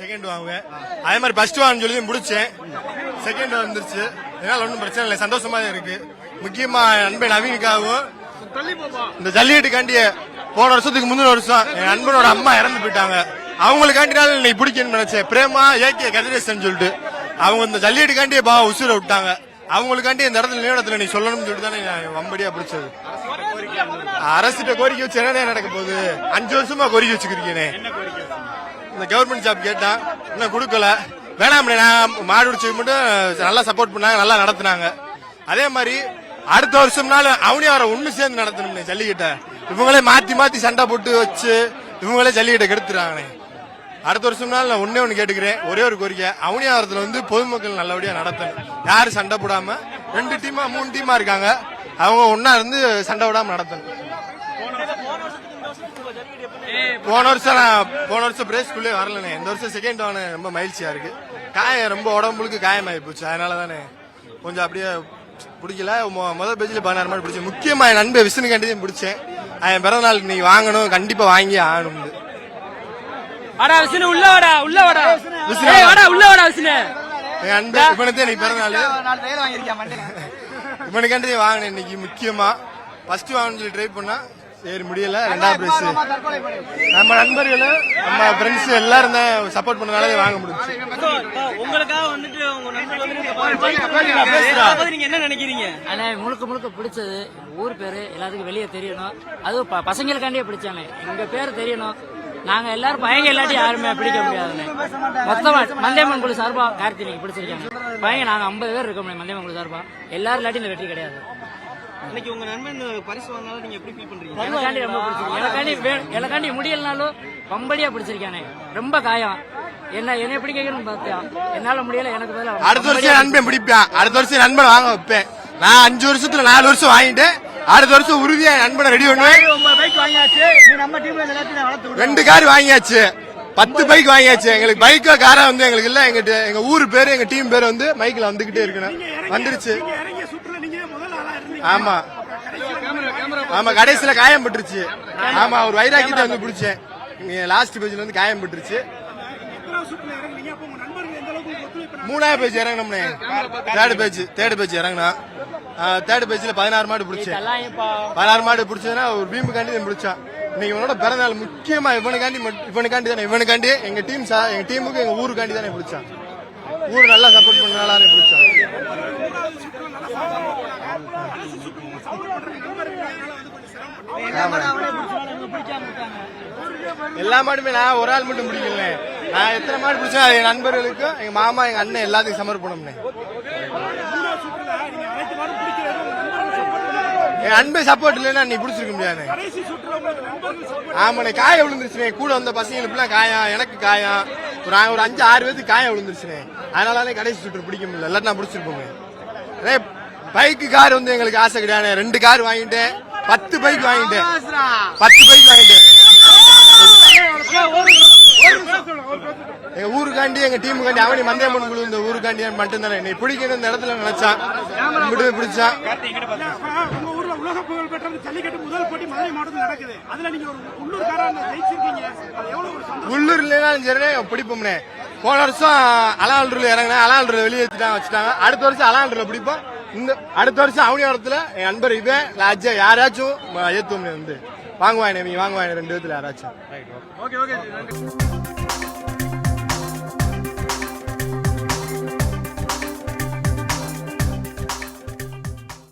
Second வாங்குவேன். அதே மாதிரி ஃபர்ஸ்ட் வாங்கன்னு சொல்லி முடிச்சேன். செகண்ட் வந்துருச்சு. இதனால ஒன்றும் பிரச்சனை இல்லை. சந்தோஷமா இருக்கு. முக்கியமா நண்பன் நவீனுக்காகவும் இந்த ஜல்லிக்கட்டுக்காண்டி போன வருஷத்துக்கு முந்தின வருஷம் என் நண்பனோட அம்மா இறந்து போயிட்டாங்க. அவங்களுக்காண்டினால நீ பிடிக்கணும்னு நினைச்சேன். பிரேமா ஏகே கதிரேசன் சொல்லிட்டு. அவங்க இந்த ஜல்லிக்கட்டுக்காண்டியே பா உசுர விட்டாங்க. அவங்களுக்காண்டி இந்த இடத்துல நிறுவனத்துல நீ சொல்லணும்னு சொல்லிட்டு தானே வம்படியா பிடிச்சது. அரசிட்ட கோரிக்கை வச்சு என்ன நடக்க போகுது? அஞ்சு வருஷமா கோரிக்கை வச்சுக்கிறீங்கனே இந்த கவர்மெண்ட் ஜாப் கேட்டேன் இன்னும் கொடுக்கல. வேணாம் மாடு பிடிச்சது மட்டும் நல்லா சப்போர்ட் பண்ணாங்க நல்லா நடத்தினாங்க. அதே மாதிரி அடுத்த வருஷம்னால அவனையும் ஒண்ணு சேர்ந்து நடத்தணும் ஜல்லிக்கிட்ட. இவங்களே மாத்தி மாத்தி சண்டை போட்டு வச்சு இவங்களே ஜல்லிக்கிட்ட கெடுத்துறாங்கண்ணே அடுத்த வருஷம்னால நான் ஒன்னே ஒன்று கேட்டுக்கிறேன். ஒரே ஒரு கோரிக்கை அவனியாரத்தில் வந்து பொதுமக்கள் நல்லபடியா நடத்தணும். யாரும் சண்டை போடாம ரெண்டு டீமா மூணு டீமா இருக்காங்க. அவங்க ஒன்னா இருந்து சண்டை விடாம நடத்தணும். போன வருஷம் நான் போன வருஷம் பிரேஸ்குள்ளே வரலண்ணே. இந்த வருஷம் செகண்ட் வாங்க ரொம்ப மகிழ்ச்சியா இருக்கு. காயம் ரொம்ப உடம்புக்கு காயமாயி போச்சு. அதனால தானே கொஞ்சம் அப்படியே பிடிக்கல. முதல் பேஜில் பதினாறு மாதிரி பிடிச்சேன். முக்கியமா என் நண்பன் விஷ்ணு கண்டிதான் பிடிச்சேன். என் பிறந்த நாளுக்கு நீங்க வாங்கணும். கண்டிப்பா வாங்கி ஆகணும். வாடா விஷ்ணு உள்ள வாடா உள்ள வாடா. விஷ்ணு. வாடா உள்ள வாடா விஷ்ணு. என் அன்பு இவனுக்கு நீ பிறந்த நாள். இவனுக்காண்டி வாங்கினேன் இன்னைக்கு முக்கியமா. ஃபர்ஸ்ட் வாங்கணும்னு சொல்லி ட்ரை பண்ணா சரி முடியல. ரெண்டாவது பிரைஸ் நம்ம நண்பர்கள் நம்ம ஃப்ரெண்ட்ஸ் எல்லாரும் தான் சப்போர்ட் பண்ணனால வாங்க முடிஞ்சு உங்களுக்காக வந்துட்டு உங்க என்ன நினைக்கிறீங்க? அண்ணே முழுக்க முழுக்க பிடிச்சது ஊர் பேரு எல்லாத்துக்கும் வெளியே தெரியணும். அதுவும் ப- பசங்களுக்காண்டியே பிடிச்சானே எங்க பேர் தெரியணும். நாங்க எல்லாரும் பையங்க இல்லாட்டி யாருமே பிடிக்க முடியாதுண்ணே. மொத்தமா மந்தேமன் குழு சார்பா கார்த்தி நீங்க பிடிச்சிருக்காங்க. பையங்க நாங்க ஐம்பது பேர் இருக்கோம் மந்தேமன் குழு சார்பா. எல்லாரும் இல்லாட்டி இந்த வெற்றி கிடையாது. இன்னைக்கு உங்க நண்பன் பரிசு வாங்கினாலும் நீங்க எப்படி ஃபீல் பண்றீங்க? எனக்காண்டி ரொம்ப பிடிச்சிருக்கு. எனக்காண்டி எனக்காண்டி முடியலனாலும் பம்படியா பிடிச்சிருக்கானே. ரொம்ப காயம். என்ன என்ன எப்படி கேட்கணும்னு பார்த்தியா? என்னால முடியல எனக்கு பதிலா அடுத்த வருஷம் நண்பன் பிடிப்பேன். அடுத்த வருஷம் நண்பனை வாங்க வைப்பேன். நான் அஞ்சு வருஷத்துல நாலு வருஷம் வாங்கிட்டேன். அடுத்த வருஷம் உறுதியா நண்பனை ரெடி பண்ணுவேன். ஒன்பது பைக் வாங்கியாச்சு. நீ நம்ம டீம்ல எல்லாத்தையும் வளர்த்து விடு. ரெண்டு கார் வாங்கியாச்சு. பத்து பைக் வாங்கியாச்சு. எங்களுக்கு பைக்கோ காரா வந்து எங்களுக்கு இல்ல. எங்க எங்க ஊர் பேரு எங்க டீம் பேர் வந்து மைக்ல வந்துகிட்டே இருக்கணும். வந்துருச்சு. ஆமா. ஆமா கடைசியில காயம் பட்டுருச்சு. ஆமா ஒரு வைராக்கியத்தை வந்து பிடிச்சேன். லாஸ்ட் பேஜ்ல வந்து காயம் பட்டுருச்சு. மூணாவது பேஜ் இறங்கணும்னே தேர்ட் பேஜ் தேர்ட் பேஜ் இறங்கினா. தேர்ட் பேஜ்ல பதினாறு மாடு பிடிச்சேன். பதினாறு மாடு பிடிச்சதுன்னா ஒரு பீமுக்காண்டி தான் பிடிச்சான். இன்னைக்கு இவனோட பிறந்தநாள் முக்கியமா இவனுக்காண்டி இவனுக்காண்டி தானே இவனுக்காண்டி. எங்க டீம் சா எங்க டீமுக்கு எங்க ஊருக்காண்டி தானே பிடிச்சான். ஊர் நல்லா சப்போர்ட் பண்ணனால பிடிச்சான். எல்லா மாடுமே நான் ஒரு ஆள் மட்டும் பிடிக்கல நான் எத்தனை மாடு பிடிச்சா என் நண்பர்களுக்கும் எங்க மாமா எங்க அண்ணன் எல்லாத்துக்கும் சமர்ப்பணம்னே என் அன்பை சப்போர்ட் இல்லைன்னா நீ பிடிச்சிருக்க முடியாது ஆமாண்ணே காய விழுந்துருச்சுனே கூட வந்த பசங்களுக்குலாம் காயம் எனக்கு காயம். ஒரு ஒரு அஞ்சு ஆறு பேருக்கு காயம் விழுந்துருச்சுனே அதனால கடைசி சுற்று பிடிக்க முடியல. எல்லாரும் நான் பிடிச்சிருப்போமே பைக்கு கார் வந்து எங்களுக்கு ஆசை கிடையாது. ரெண்டு கார் வாங்கிட்டேன். பத்து பைக் வாங்கிட்டேன். பத்து பைக் வாங்கிட்டேன். எங்க ஊருக்காண்டி எங்க டீமுக்காண்டி அவனி மந்தேமன் குழு இந்த ஊருக்காண்டி மட்டும் தானே நீ பிடிக்கணும் இந்த இடத்துல நினைச்சான். இப்படி பிடிச்சான். உள்ளூர் இல்லைனாலும் சரி பிடிப்போம்னே. போன வருஷம் அலாண்டூர்ல இறங்கினேன். அலாண்டூர்ல வெளியே ஏத்திட்டாங்க வச்சுட்டாங்க. அடுத்த வருஷம் அலாண்டூர்ல பிடிப்போம். இந்த அடுத்த வருஷம் அவனியோடத்துல என் நண்பர் இவன் லாஜா யாராச்சும் ஏத்துவோம் வந்து வாங்குவாயினே நீ வாங்குவாங்க ரெண்டு விதத்துல யாராச்சும். Okay okay